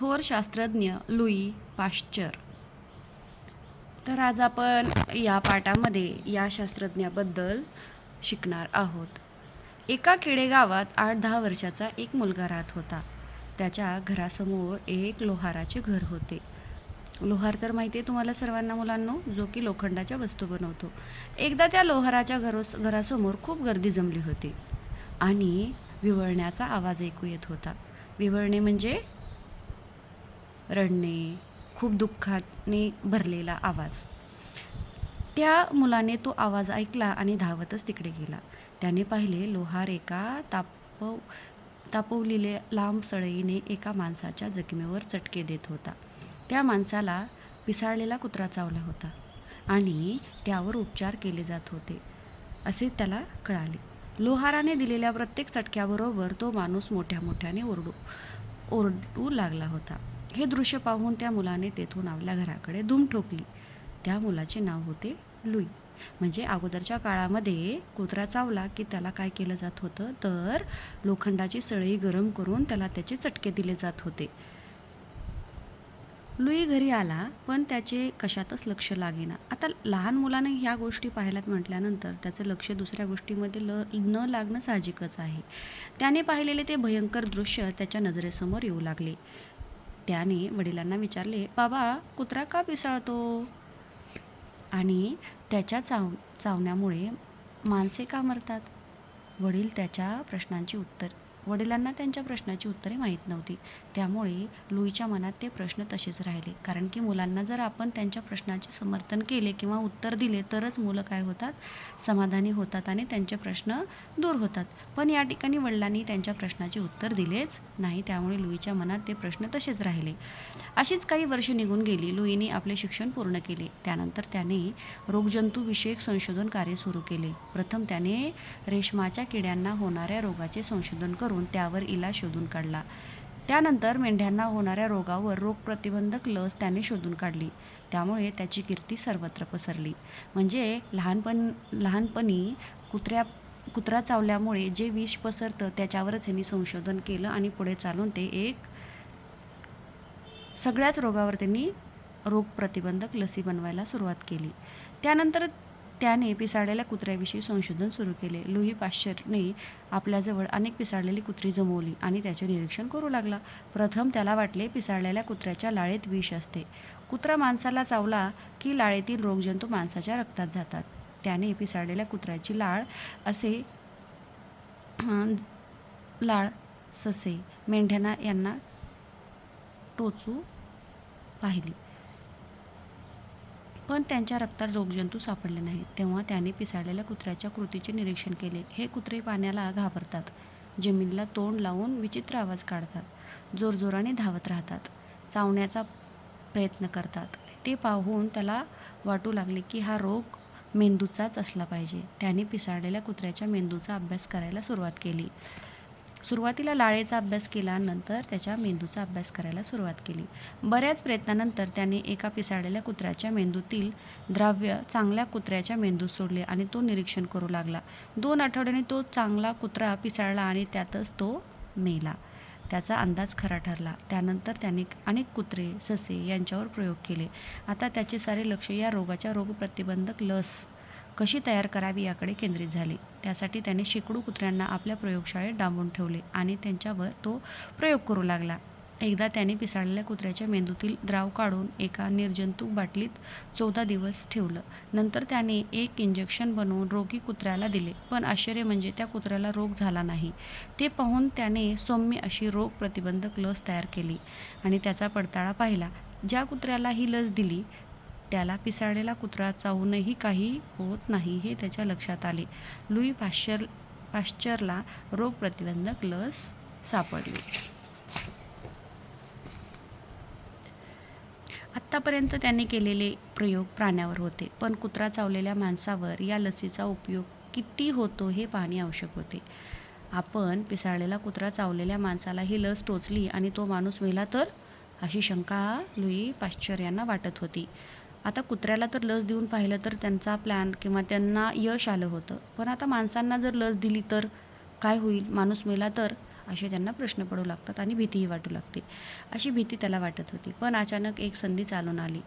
थोर शास्त्रज्ञ Louis Pasteur. तर आज आपण या पाठामध्ये या शास्त्रज्ञाबद्दल शिकणार आहोत. एका खेडेगावात आठ दहा वर्षाचा एक मुलगा राहत होता. त्याच्या घरासमोर एक लोहाराचे घर होते. लोहार तर माहिती आहे तुम्हाला सर्वांना मुलांनो जो की लोखंडाच्या वस्तू बनवतो. एकदा त्या लोहाराच्या घरोस घरासमोर खूप गर्दी जमली होती. आणि विवळण्याचा आवाज ऐकू येत होता. विवळणे म्हणजे रडणे खूप दुःखाने भरलेला आवाज. त्या मुलाने तो आवाज ऐकला आणि धावतच तिकडे गेला. त्याने पाहिले लोहार एका तापव तापवलेल्या लांब सळईने एका माणसाच्या जखमेवर चटके देत होता. त्या माणसाला पिसाळलेला कुत्रा चावला होता आणि त्यावर उपचार केले जात होते असे त्याला कळाले. लोहाराने दिलेल्या प्रत्येक चटक्याबरोबर तो माणूस मोठ्या मोठ्याने ओरडू ओरडू लागला होता. हे दृश्य पाहून त्या मुलाने तेथून आपल्या घराकडे धूम ठोकली. त्या मुलाचे नाव होते लुई. म्हणजे अगोदरच्या काळामध्ये कुत्रा चावला की त्याला काय केलं जात होतं? तर लोखंडाची सळई गरम करून त्याला त्याचे चटके दिले जात होते. लुई घरी आला पण त्याचे कशातच लक्ष लागेना. आता लहान मुलाने ह्या गोष्टी पाहिल्यात म्हटल्यानंतर त्याचं लक्ष दुसऱ्या गोष्टीमध्ये ल न लागणं साहजिकच आहे. त्याने पाहिलेले ते भयंकर दृश्य त्याच्या नजरेसमोर येऊ लागले. त्याने वडिलांना विचारले बाबा कुत्रा का पिसाळतो? आणि त्याच्या चाव चावण्यामुळे माणसे का मरतात? वडील त्याच्या प्रश्नांची उत्तर वडिलांना त्यांच्या प्रश्नाची उत्तरे माहीत नव्हती. त्यामुळे लुईच्या मनात ते प्रश्न तसेच राहिले. कारण की मुलांना जर आपण त्यांच्या प्रश्नाचे समर्थन केले किंवा उत्तर दिले तरच मुलं काय होतात? समाधानी होतात आणि त्यांचे प्रश्न दूर होतात. पण या ठिकाणी वडिलांनी त्यांच्या प्रश्नाचे उत्तर दिलेच नाही त्यामुळे लुईच्या मनात ते प्रश्न तसेच राहिले. अशीच काही वर्षे निघून गेली. लुईने आपले शिक्षण पूर्ण केले. त्यानंतर त्याने रोगजंतूविषयक संशोधन कार्य सुरू केले. प्रथम त्याने रेशमाच्या किड्यांना होणाऱ्या रोगाचे संशोधन करून त्यावर इलाज शोधून काढला. त्यानंतर मेंढ्यांना होणाऱ्या रोगावर रोगप्रतिबंधक लस त्याने शोधून काढली. त्यामुळे त्याची कीर्ती सर्वत्र पसरली. म्हणजे लहानपण लहानपणी कुत्र्या कुत्रा चावल्यामुळे जे विष पसरतं त्याच्यावरच यांनी संशोधन केलं आणि पुढे चालून ते एक सगळ्याच रोगावर त्यांनी रोगप्रतिबंधक लसी बनवायला सुरुवात केली. त्यानंतर त्याने पिसाळलेल्या कुत्र्याविषयी संशोधन सुरू केले. लुई पाश्चरने आपल्याजवळ अनेक पिसाळलेली कुत्री जमवली आणि त्याचे निरीक्षण करू लागला. प्रथम त्याला वाटले पिसाळलेल्या कुत्र्याच्या लाळेत विष असते. कुत्रा माणसाला चावला की लाळेतील रोगजंतू माणसाच्या रक्तात जातात. त्याने पिसाळलेल्या कुत्र्याची लाळ असे लाळ ससे मेंढ्यांना यांना टोचू पाहिली. पण त्यांच्या रक्तात रोगजंतू सापडले नाहीत. तेव्हा त्याने पिसाळलेल्या कुत्र्याच्या कृतीचे निरीक्षण केले. हे कुत्रे पाण्याला घाबरतात. जमिनीला तोंड लावून विचित्र आवाज काढतात. जोरजोराने धावत राहतात. चावण्याचा प्रयत्न करतात. ते पाहून त्याला वाटू लागले की हा रोग मेंदूचाच असला पाहिजे. त्याने पिसाळलेल्या कुत्र्याच्या मेंदूचा अभ्यास करायला सुरुवात केली. सुरुवातीला लाळेचा अभ्यास केला नंतर त्याच्या मेंदूचा अभ्यास करायला सुरुवात केली. बऱ्याच प्रयत्नानंतर त्याने एका पिसाळलेल्या कुत्र्याच्या मेंदूतील द्राव्य चांगल्या कुत्र्याच्या मेंदूत सोडले आणि तो निरीक्षण करू लागला. दोन आठवड्याने तो चांगला कुत्रा पिसाळला आणि त्यातच तो मेला. त्याचा अंदाज खरा ठरला. त्यानंतर त्याने अनेक कुत्रे ससे यांच्यावर प्रयोग केले. आता त्याचे सारे लक्ष या रोगाच्या रोगप्रतिबंधक लस कशी तयार करावी याकडे केंद्रित झाले. त्यासाठी त्याने शेकडो कुत्र्यांना आपल्या प्रयोगशाळेत डांबून ठेवले आणि त्यांच्यावर तो प्रयोग करू लागला. एकदा त्याने पिसाळलेल्या कुत्र्याच्या मेंदूतील द्राव काढून एका निर्जंतुक बाटलीत चौदा दिवस ठेवलं. नंतर त्याने एक इंजेक्शन बनवून रोगी कुत्र्याला दिले पण आश्चर्य म्हणजे त्या कुत्र्याला रोग झाला नाही. ते पाहून त्याने सौम्य अशी रोग प्रतिबंधक लस तयार केली आणि त्याचा पडताळा पाहिला. ज्या कुत्र्याला ही लस दिली त्याला पिसाळलेला कुत्रा चावूनही काही होत नाही हे त्याच्या लक्षात आले. लुई पाश्चर पाश्चरला रोगप्रतिबंधक लस सापडली. आत्तापर्यंत त्याने केलेले प्रयोग प्राण्यावर होते पण कुत्रा चावलेल्या माणसावर या लसीचा उपयोग किती होतो हे पाहणे आवश्यक होते. आपण पिसाळलेला कुत्रा चावलेल्या माणसाला ही लस टोचली आणि तो माणूस मेला तर? अशी शंका लुई पाश्चर यांना वाटत होती. आता कुत्र्याला तर लस देऊन पाहिलं तर त्यांचा प्लॅन किंवा त्यांना यश आलं होतं. पण आता माणसांना जर लस दिली तर काय होईल? माणूस मेला तर? असे त्यांना प्रश्न पडू लागतात आणि भीतीही वाटू लागते. अशी भीती त्याला वाटत होती. पण अचानक एक संधी चालून आली.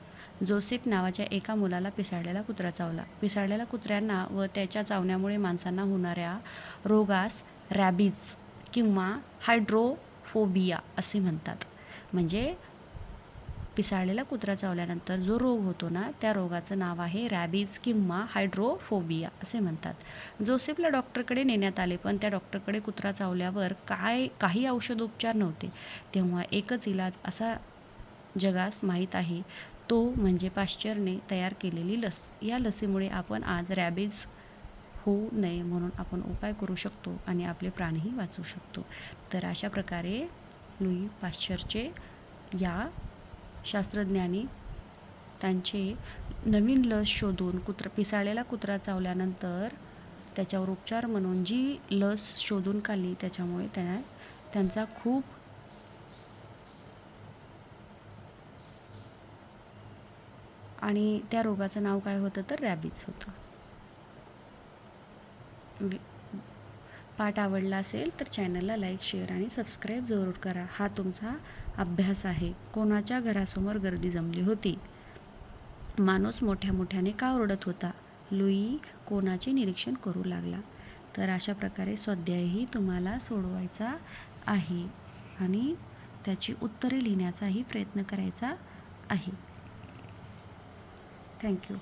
जोसेफ नावाच्या एका मुलाला पिसाळलेला कुत्रा चावला. पिसाळलेल्या कुत्र्यांना व त्याच्या चावण्यामुळे माणसांना होणाऱ्या रोगास रॅबीज किंवा हायड्रोफोबिया असे म्हणतात. म्हणजे पिसाळलेला कुत्रा चावल्यानंतर जो रोग होतो ना त्या रोगाचं नाव आहे रॅबीज किंवा हायड्रोफोबिया असे म्हणतात. जोसेफला डॉक्टरकडे नेण्यात आले पण त्या डॉक्टरकडे कुत्रा चावल्यावर काय काही औषधोपचार नव्हते. तेव्हा एकच इलाज असा जगास माहीत आहे तो म्हणजे पाश्चरने तयार केलेली लस. या लसीमुळे आपण आज रॅबीज होऊ नये म्हणून आपण उपाय करू शकतो आणि आपले प्राणही वाचवू शकतो. तर अशा प्रकारे लुई पाश्चरचे या शास्त्रज्ञांनी त्यांचे नवीन लस शोधून कुत्रा पिसाळलेला कुत्रा चावल्यानंतर त्याच्यावर उपचार म्हणून जी लस शोधून काढली त्याच्यामुळे त्यांना त्यांचा खूप आणि त्या रोगाचं नाव काय होतं तर रॅबीज होतं. पाठ आवडला असेल तर चॅनलला लाईक शेअर आणि सबस्क्राईब जरूर करा. हा तुमचा अभ्यास आहे. कोणाच्या घरासमोर गर्दी जमली होती? माणूस मोठ्या मोठ्याने का ओरडत होता? लुई कोणाचे निरीक्षण करू लागला? तर अशा प्रकारे स्वाध्यायही तुम्हाला सोडवायचा आहे आणि त्याची उत्तरे लिहिण्याचाही प्रयत्न करायचा आहे. थँक्यू